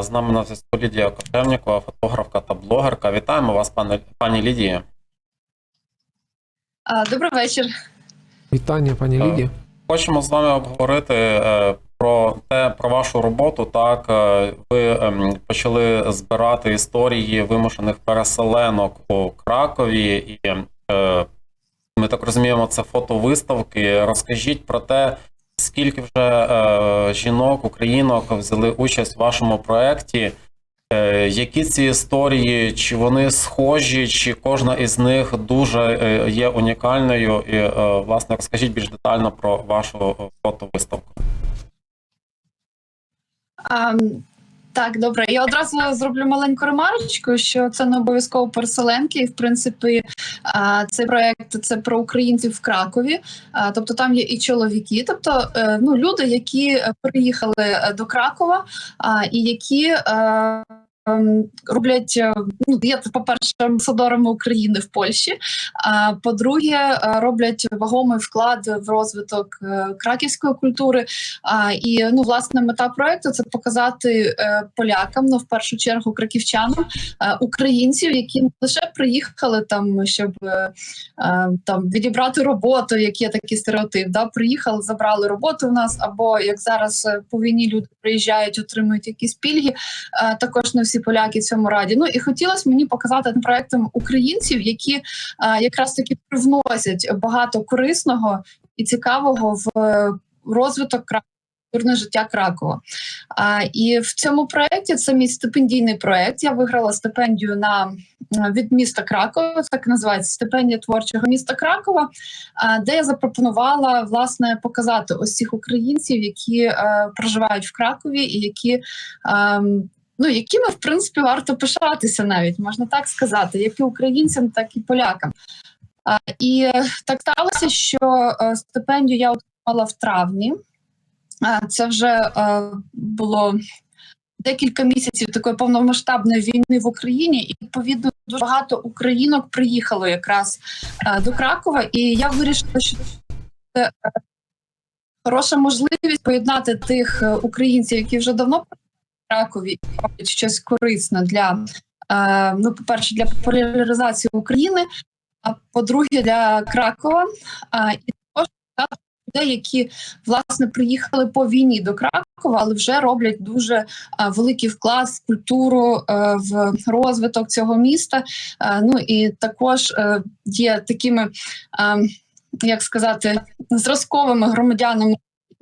З нами на зв'язку Лідія Кошевнікова, фотографка та блогерка. Вітаємо вас, пане, пані Лідія. Добрий вечір. Вітання, пані Лідія. Хочемо з вами обговорити е, про те, про вашу роботу. Так, е, ви ем, почали збирати історії вимушених переселенок у Кракові, і е, ми так розуміємо, це фотовиставки. Розкажіть про те, скільки вже е, жінок, українок взяли участь в вашому проєкті. Е, Які ці історії, чи вони схожі, чи кожна із них дуже е, є унікальною? І, е, власне, розкажіть більш детально про вашу е, фотовиставку. А, так, добре. Я одразу зроблю маленьку ремарочку, що це не обов'язково переселенки. І в принципі, цей проект це про українців в Кракові. Тобто там є і чоловіки, тобто е, ну, люди, які е, приїхали е, до Кракова, і які. Ем, Роблять е, ну є по-перше амбасадорами України в Польщі. А по-друге, е, роблять вагомий вклад в розвиток е, краківської культури. А, і ну, власне, мета проекту це показати полякам, ну в першу чергу краківчанам, українців, які не лише приїхали там, щоб там відібрати роботу, як є такий стереотип. Да? Приїхали, забрали роботу в нас, або як зараз по війні люди приїжджають, отримують якісь пільги. Також не всі поляки цьому раді. Ну і хотілося мені показати проектом українців, які е, якраз таки привносять багато корисного і цікавого в розвиток Культурне життя Кракова. А, і в цьому проєкті це мій стипендійний проєкт. Я виграла стипендію на е, від міста Кракова, так називається стипендія творчого міста Кракова, а, де я запропонувала власне показати ось цих українців, які е, проживають в Кракові, і які ем, ну якими в принципі варто пишатися, навіть можна так сказати, як і українцям, так і полякам. А, і е, так сталося, що е, стипендію я отримала в травні. А, Це вже е, було декілька місяців такої повномасштабної війни в Україні, і відповідно дуже багато українок приїхало якраз е, до Кракова. І я вирішила, що це хороша можливість поєднати тих українців, які вже давно в Кракові і роблять щось корисне для е, ну, по-перше, для популяризації України, а по-друге, для Кракова. І також людей, які власне приїхали по війні до Кракова, але вже роблять дуже а, великий вклад в культуру, е, в розвиток цього міста. Е, ну і також е, є такими, е, як сказати, зразковими громадянами.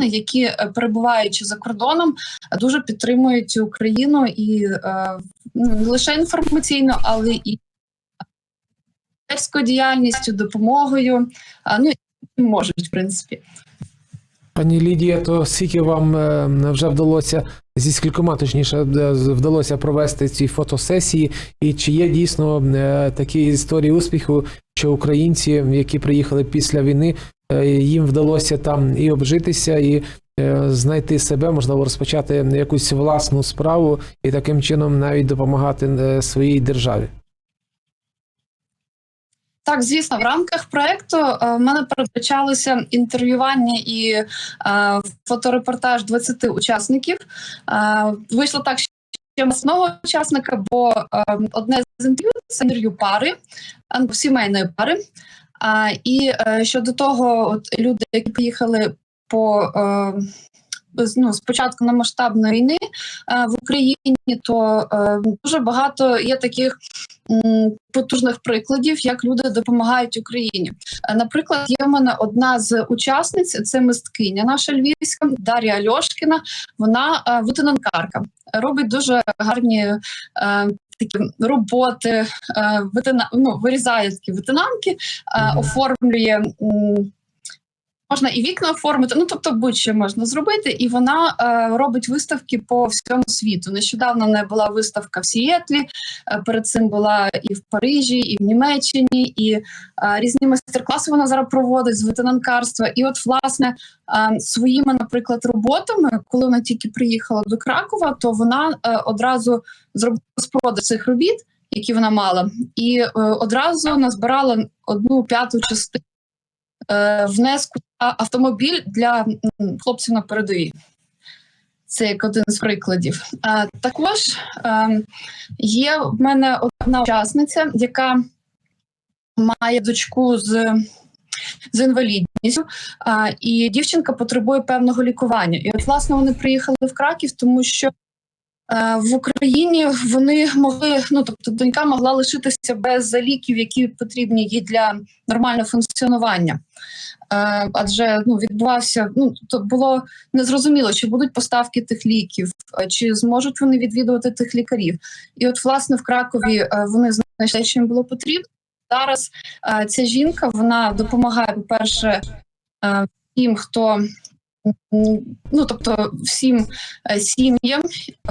Які е, перебуваючи за кордоном, дуже підтримують Україну і е, ну, не лише інформаційно, але і діяльністю, допомогою. Ну можуть, в принципі. Пані Лідія, то скільки вам е, вже вдалося зі скількома точніше вдалося провести ці фотосесії, і чи є дійсно такі історії успіху, що українці, які приїхали після війни, їм вдалося там і обжитися, і е, знайти себе, можливо, розпочати якусь власну справу і таким чином навіть допомагати е, своїй державі? Так, звісно, в рамках проекту е, в мене передбачалося інтерв'ювання і е, фоторепортаж 20 учасників. Е, вийшло так, що основного учасника, бо е, одне з інтерв'ю це інтерв'ю пари, сімейної пари. А, і е, щодо того, от люди, які приїхали по е, з- ну, спочатку на масштабної війни е, в Україні, то дуже багато є таких потужних прикладів, як люди допомагають Україні. Наприклад, є в мене одна з учасниць, це мисткиня наша львівська Дар'я Альошкіна. Вона ветенанкарка, робить дуже гарні. Е, Такі роботи витина, ветена, ну, вирізає такі витинанки, е, оформлює м, можна і вікна оформити, ну тобто будь-що можна зробити, і вона е, робить виставки по всьому світу. Нещодавно не була виставка в Сієтлі, е, перед цим була і в Парижі, і в Німеччині, і е, різні майстер-класи вона зараз проводить з ветенанкарства. І от, власне, е, своїми, наприклад, роботами, коли вона тільки приїхала до Кракова, то вона е, одразу зробила розпродаж цих робіт. Які вона мала, і е, одразу назбирала одну п'яту частину внеску на автомобіль для хлопців на передовій. Це як один з прикладів. А, також е, є в мене одна учасниця, яка має дочку з, з інвалідністю, а, і дівчинка потребує певного лікування. І от, власне, вони приїхали в Краків, тому що е, в Україні вони могли, ну тобто донька могла лишитися без ліків, які потрібні їй для нормального функціонування. Е, адже ну, відбувався, ну тобто було незрозуміло, чи будуть поставки тих ліків, е, чи зможуть вони відвідувати тих лікарів. І от, власне, в Кракові е, вони знайшли, що їм було потрібно. Зараз е, ця жінка вона допомагає, по-перше, е, всім, хто ну тобто всім е, сім'ям,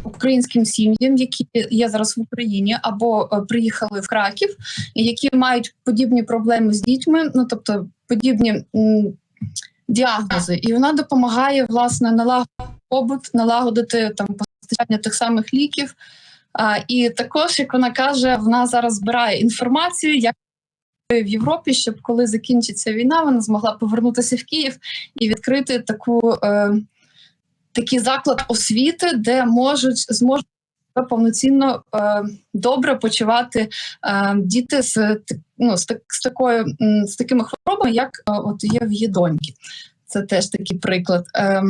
українським сім'ям, які є зараз в Україні, або е, приїхали в Краків, які мають подібні проблеми з дітьми, ну тобто подібні м, діагнози, і вона допомагає власне налагодити побут, налагодити там постачання тих самих ліків. А, і також, як вона каже, вона зараз збирає інформацію, як в Європі, щоб коли закінчиться війна, вона змогла повернутися в Київ і відкрити таку, е, такий заклад освіти, де можуть зможуть повноцінно е, добре почувати е, діти з, ну, з, так, з, такою, з такими хворобами, як е, от є в її доньки. Це теж такий приклад. Е,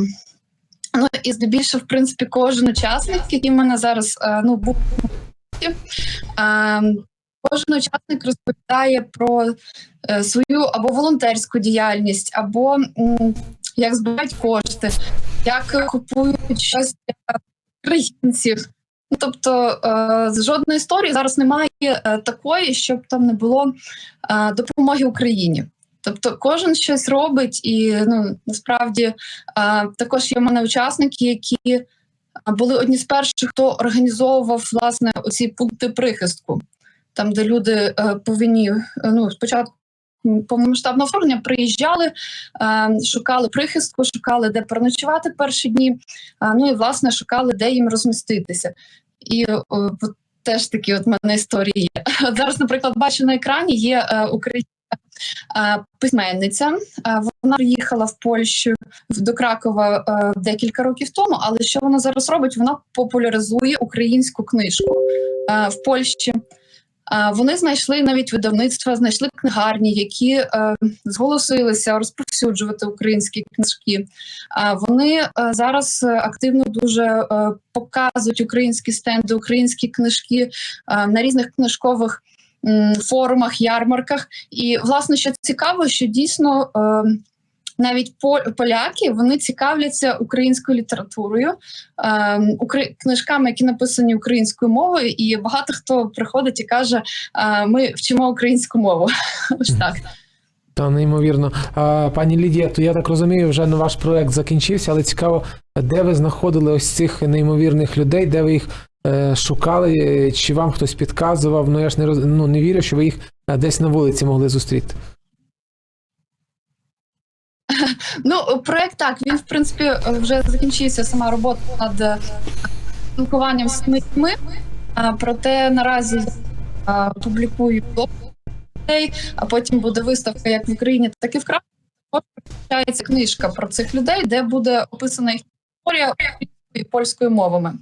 ну і здебільшого, в принципі, кожен учасник, який в мене зараз е, ну, був. Кожен учасник розповідає про е, свою або волонтерську діяльність, або як збирають кошти, як купують щось для українців. Ну, тобто е, з жодної історії зараз немає е, такої, щоб там не було допомоги Україні. Тобто кожен щось робить, і ну насправді також є в мене учасники, які були одні з перших, хто організовував власне оці пункти прихистку там, де люди е, повинні е, ну, спочатку повномасштабного вторгнення приїжджали, е, шукали прихистку, шукали, де переночувати перші дні. ну і власне шукали, де їм розміститися. І от теж такі от мене історії. От зараз, наприклад, бачу на екрані є українська письменниця. Вона приїхала в Польщу до Кракова декілька років тому. Але що вона зараз робить? Вона популяризує українську книжку в Польщі. Вони знайшли навіть видавництва, знайшли книгарні, які е, зголосилися розповсюджувати українські книжки. Вони е, зараз активно дуже е, показують українські стенди, українські книжки на різних книжкових форумах, ярмарках. І власне, що цікаво, що дійсно. Навіть пол- поляки вони цікавляться українською літературою, е, укр- книжками, які написані українською мовою, і багато хто приходить і каже: е, ми вчимо українську мову. Ось так. Та неймовірно. Пані Лідія, то я так розумію, вже на ваш проект закінчився, але цікаво, де ви знаходили ось цих неймовірних людей, де ви їх е, шукали, чи вам хтось підказував? Ну я ж не роз... ну, не вірю, що ви їх е, десь на вулиці могли зустріти. Ну, проект так, він в принципі вже закінчився сама робота над е, спілкуванням з людьми. Проте наразі я е, публікую людей, а потім буде виставка як в Україні, так і в. Також книжка про цих людей, де буде описана їх історія і польською мовами.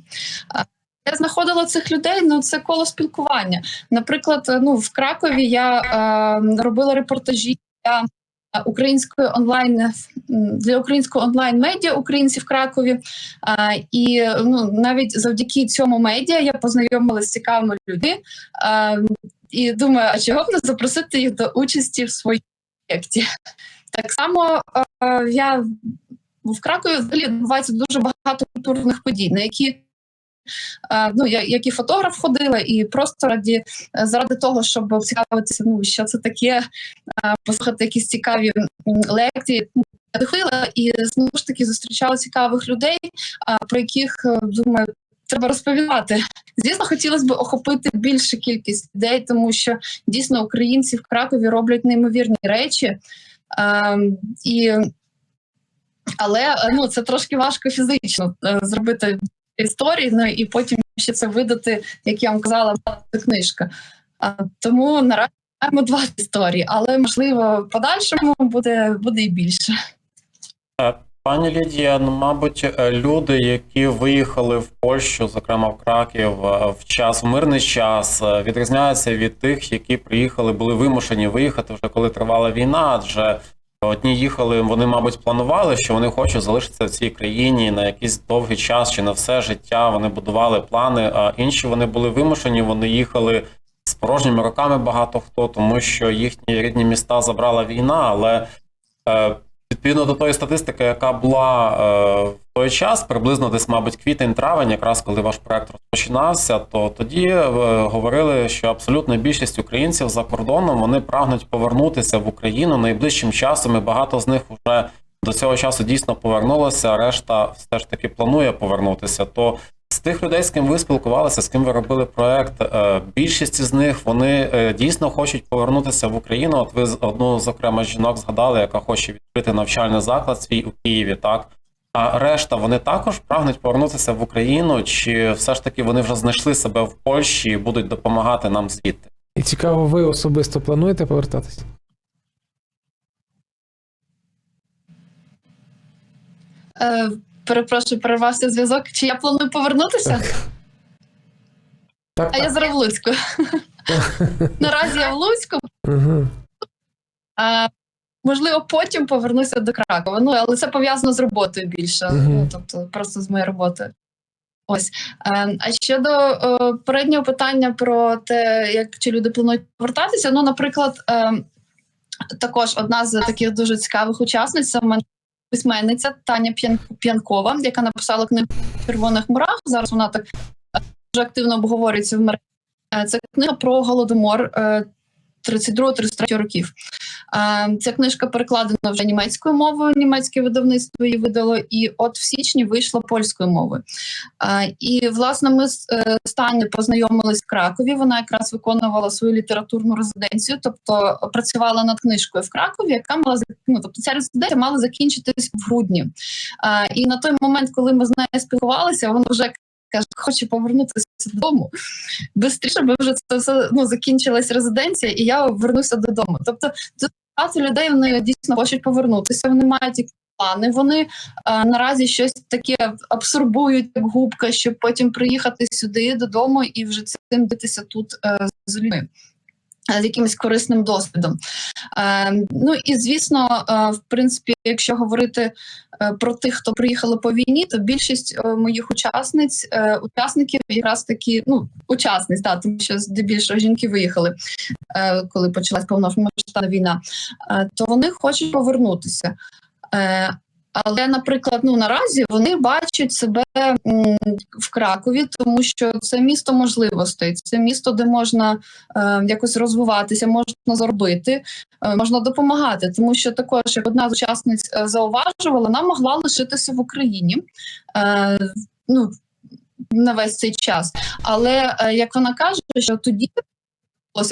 Я знаходила цих людей, ну це коло спілкування. Наприклад, е, ну в Кракові я е, робила репортажі е, української онлайн для українського онлайн медіа українці в Кракові. А, і ну навіть завдяки цьому медіа я познайомилася з цікавими людьми. А, і думаю, а чого б не запросити їх до участі в своєму проєкті? Так само е, я в Кракові взагалі відбувається дуже багато культурних подій, на які е, ну, я, як і фотограф ходила, і просто раді е, заради того, щоб цікавитися, ну що це таке, е, послухати якісь цікаві лекції. Я ходила і знову ж таки зустрічала цікавих людей, про яких е, думаю. Треба розповідати. Звісно, хотілося б охопити більшу кількість людей, тому що дійсно українці в Кракові роблять неймовірні речі. І, але е, ну, це трошки важко фізично е, зробити історії, ну і потім ще це видати, як я вам казала, книжка. А, тому наразі маємо два історії, але можливо, в подальшому буде, буде і більше. Пані Лідія, ну мабуть, е, люди, які виїхали в Польщу, зокрема в Краків, е, в час в мирний час, е, відрізняються від тих, які приїхали, були вимушені виїхати вже коли тривала війна. Адже одні їхали, вони, мабуть, планували, що вони хочуть залишитися в цій країні на якийсь довгий час чи на все життя. Вони будували плани. А інші вони були вимушені, вони їхали з порожніми руками. Багато хто, тому що їхні рідні міста забрала війна, але. Відповідно до тої статистики, яка була е, в той час, приблизно десь, мабуть, квітень-травень, якраз коли ваш проект розпочинався, то тоді е, говорили, що абсолютна більшість українців за кордоном вони прагнуть повернутися в Україну найближчим часом. І багато з них вже до цього часу дійсно повернулося. Решта все ж таки планує повернутися. То з тих людей, з ким ви спілкувалися, з ким ви робили проект, е, більшість з них вони е, дійсно хочуть повернутися в Україну. От ви з- одну зокрема жінок згадали, яка хоче відкрити навчальний заклад свій у Києві, так. А решта вони також прагнуть повернутися в Україну, чи все ж таки вони вже знайшли себе в Польщі і будуть допомагати нам звідти? І цікаво, ви особисто плануєте повертатись? Перепрошую, перервався зв'язок. Чи я планую повернутися? Так, А я зараз в Луцьку. Наразі я в Луцьку. Угу. А, можливо, потім повернуся до Кракова. Ну, але це пов'язано з роботою більше. Ну, тобто, просто з моєю роботою. Ось. Е, а щодо е, переднього питання про те, як чи люди планують повертатися, ну, наприклад, е, також одна з таких дуже цікавих учасниць це в мене письменниця Таня П'ян- П'янкова, яка написала книгу червоних мурах. Зараз вона так е, дуже активно обговорюється в мережі. Е, Це книга про голодомор е, 32-33 років. Е, Ця книжка перекладена вже німецькою мовою, німецьке видавництво її видало, і от в січні вийшла польською мовою. Е, І власне ми з е, познайомились в Кракові. Вона якраз виконувала свою літературну резиденцію, тобто працювала над книжкою в Кракові, яка мала ну, тобто ця резиденція мала закінчитись в грудні. І на той момент, коли ми з нею спілкувалися, вона вже каже, хоче повернутися додому. Бистріше, бо вже це все ну, закінчилась резиденція, і я вернуся додому. Тобто, тут багато людей вони дійсно хочуть повернутися. Вони мають якісь плани. Вони е, наразі щось таке абсорбують як губка, щоб потім приїхати сюди додому і вже цим дитися тут е, з людьми. Е, З якимось корисним досвідом. Е, ну і звісно, е, в принципі, якщо говорити про тих, хто приїхали по війні, то більшість моїх учасниць, учасників якраз такі, ну, учасниць, да, тому що здебільшого жінки виїхали, коли почалась повномасштабна війна, то вони хочуть повернутися. Але, наприклад, ну наразі вони бачать себе в Кракові, тому що це місто можливостей, це місто, де можна е, якось розвиватися, можна заробити, е, можна допомагати. Тому що також як одна з учасниць е, зауважувала, вона могла лишитися в Україні. Е, ну, на весь цей час. Але е, як вона каже, що тоді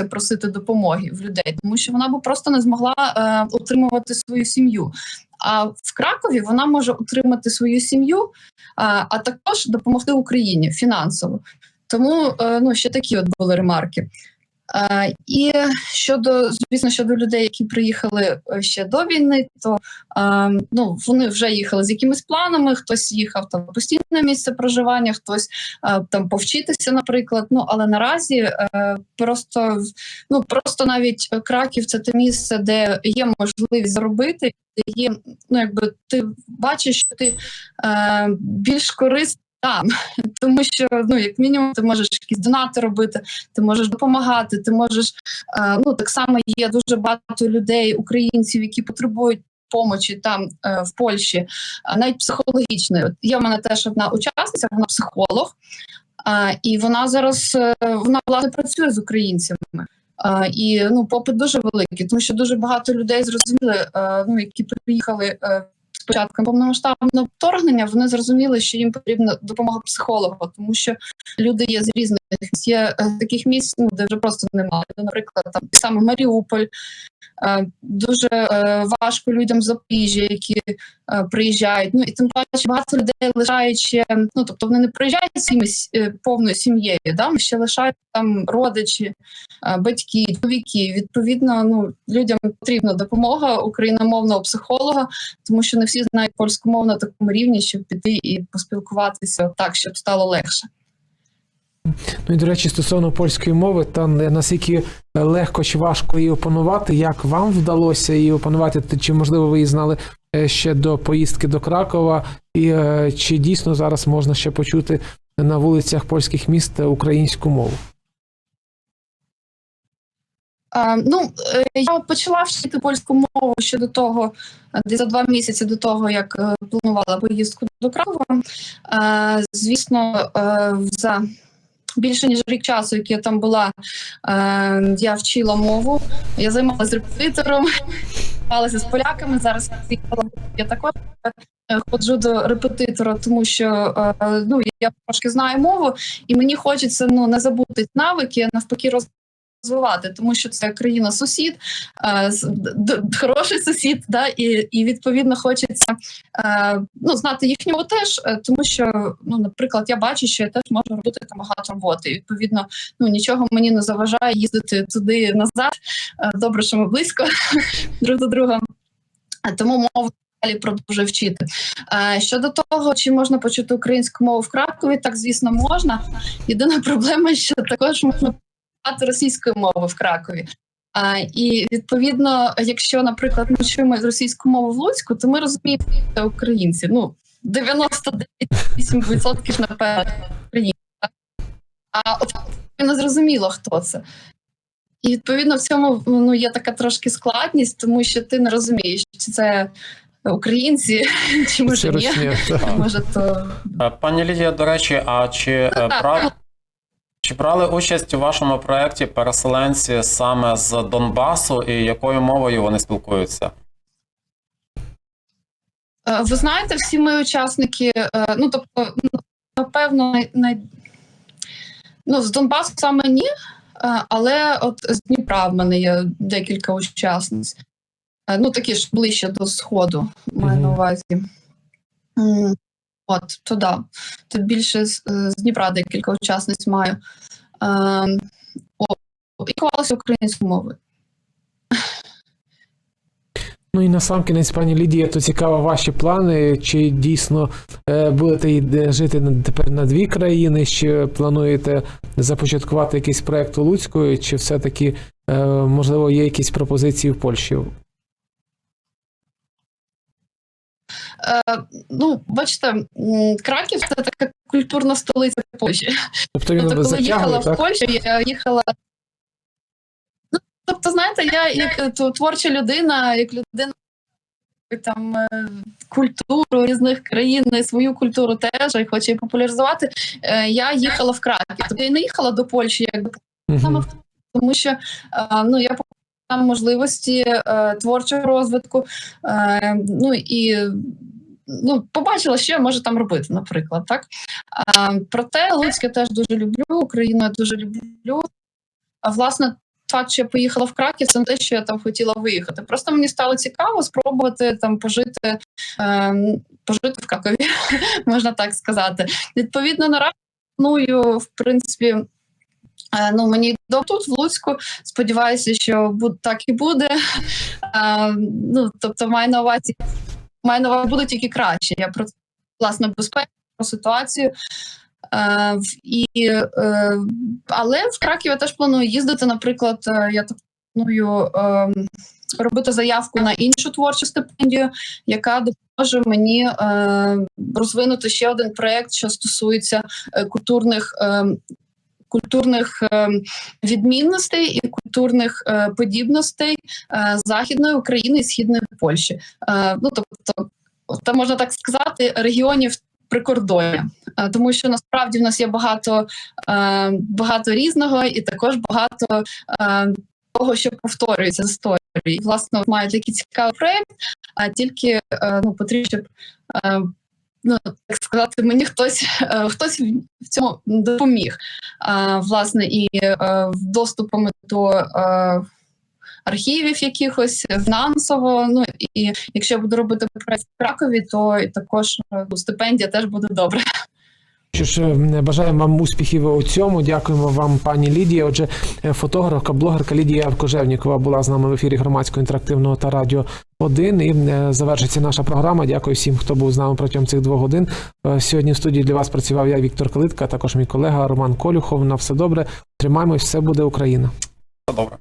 просити допомоги в людей, тому що вона б просто не змогла е, утримувати свою сім'ю. А в Кракові вона може утримати свою сім'ю, е, а також допомогти Україні фінансово. Тому е, ну ще такі от були ремарки. Е, і щодо звісно, щодо людей, які приїхали е, ще до війни, то е, ну вони вже їхали з якимись планами. Хтось їхав там постійне місце проживання, хтось там повчитися, наприклад. Ну але наразі просто ну просто навіть Краків це те місце, де є можливість заробити, є ну якби ти бачиш, що ти більш корисний там, тому що ну як мінімум ти можеш якісь донати робити, ти можеш допомагати, ти можеш е, ну так само є дуже багато людей, українців, які потребують. Помочі там е, в Польщі, навіть психологічної. От Є в мене теж одна учасниця, вона психолог, е, і вона зараз е, вона власне працює з українцями. Е, і ну, попит дуже великий, тому що дуже багато людей зрозуміли, е, ну які приїхали з початком повномасштабного вторгнення, вони зрозуміли, що їм потрібна допомога психолога, тому що люди є з різних. Є е, таких місць, ну де вже просто немає. Ну, Наприклад, там саме Маріуполь. Е, Дуже е, важко людям з Запоріжжя, які приїжджають. Ну і тим паче багато людей лишають ще, ну тобто вони не приїжджають своїми с- е, повною сім'єю, да, ще лишають там родичі, батьки, чоловіки. Відповідно, ну людям потрібна допомога україномовного психолога, тому що не всі знають польську мову на такому рівні, щоб піти і поспілкуватися так, щоб стало легше. Ну і до речі, стосовно польської мови, там е, наскільки легко чи важко її опанувати, як вам вдалося її опанувати? Чи можливо ви її знали е, ще до поїздки до Кракова? І е, чи дійсно зараз можна ще почути на вулицях польських міст українську мову? А, ну, е, я почала вчити польську мову ще до того, е, десь за два місяці до того, як е, планувала поїздку до Кракова. Е, Звісно, е, за більше ніж рік часу, який я там була, е, я вчила мову. Я займалася репетитором, займалася з поляками. Зараз я також е, ходжу до репетитора, тому що е, ну, я трошки знаю мову, і мені хочеться ну, не забути навики, навпаки, роз розвивати, тому що це країна сусід, е, хороший сусід, да, і, і відповідно хочеться е, ну, знати їхню мову теж, е, тому що, ну, наприклад, я бачу, що я теж можу робити там багато роботи. І, відповідно, ну нічого мені не заважає їздити туди назад. Добре, що ми близько друг до друга. Тому мову далі продовжую вчити. Щодо того, чи можна почути українську мову в Кракові, так звісно можна. Єдина проблема, що також можна багато російської мови в Кракові. А, і відповідно, якщо, наприклад, ми чуємо російську мову в Луцьку, то ми розуміємо, що це українці. Ну, 99,8% напевно українці. А от не зрозуміло, хто це. І відповідно в цьому ну, є така трошки складність, тому що ти не розумієш, чи це українці, чи може ні. Може, то Е, Пані Лідія, до речі, а чи е, брали, чи брали участь у вашому проєкті переселенці саме з Донбасу і якою мовою вони спілкуються? Е, Ви знаєте, всі мої учасники, е, ну тобто, ну, напевно, най, ну, з Донбасу саме ні, е, але от з Дніпра в мене є декілька учасниць. Ну, такі ж ближче до Сходу, маю на увазі. От, то да. То більше з, е, з Дніпра декілька учасниць маю. Е, о, і ховалася українською мовою. Ну і на сам кінець, пані Лідія, то цікаво ваші плани. Чи дійсно е, будете жити на- тепер на дві країни? Чи плануєте започаткувати якийсь проект у Луцьку, чи все-таки е, можливо є якісь пропозиції в Польщі? Е, ну, бачите, Краків це така культурна столиця Польщі. Тобто він Тобто, коли їхала затягує, в? Польщу, я їхала. Ну, тобто, знаєте, я як е, творча людина, як людина там е, культуру різних країн, і свою культуру теж і хоче її популяризувати. Е, Я їхала в Краків. Тобто я не їхала до Польщі як до в- тому що е, ну я там можливості е, творчого розвитку. Е, ну і ну, побачила, що я можу там робити, наприклад, так. Е, проте Луцьк я теж дуже люблю, Україну я дуже люблю. А власне, факт, що я поїхала в Краків, це не те, що я там хотіла виїхати. Просто мені стало цікаво спробувати там пожити, е, пожити в Кракові, можна так сказати. Відповідно, наразі в принципі. Е, Ну, мені добре тут в Луцьку. Сподіваюся, що так і буде. Е, ну, тобто, маю на увазі, маю на увазі буде тільки краще. Я про власне безпеку, про ситуацію. Е, і, е, але в Краків я теж планую їздити. Наприклад, е, я так планую е, робити заявку на іншу творчу стипендію, яка допоможе мені е, розвинути ще один проєкт, що стосується е, культурних. Е, Культурних е, відмінностей і культурних е, подібностей е, західної України і східної Польщі. Ну тобто, та можна так сказати, регіонів прикордоння, тому що насправді в нас є багато, багато різного і також багато того, що повторюється з історії. Власне, от маю такий цікавий проєкт, а тільки ну, потрібно, щоб ну, так сказати, мені хтось, е, хтось в цьому допоміг. Власне, і е, доступами до. Е, Архівів якихось фінансово. Ну і якщо я буду робити проект в Кракові, то також стипендія теж буде добре. Що ж, е, бажаємо вам успіхів у цьому. Дякуємо вам, пані Лідія. Отже, е, фотографка, блогерка Лідія Кожевнікова була з нами в ефірі громадського інтерактивного та радіо 1. І е, завершиться наша програма. Дякую всім, хто був з нами протягом цих двох годин. Е, Сьогодні в студії для вас працював я, Віктор Калитка, а також мій колега Роман Колюхов. На все добре. Тримаємось, все буде Україна. Все добре.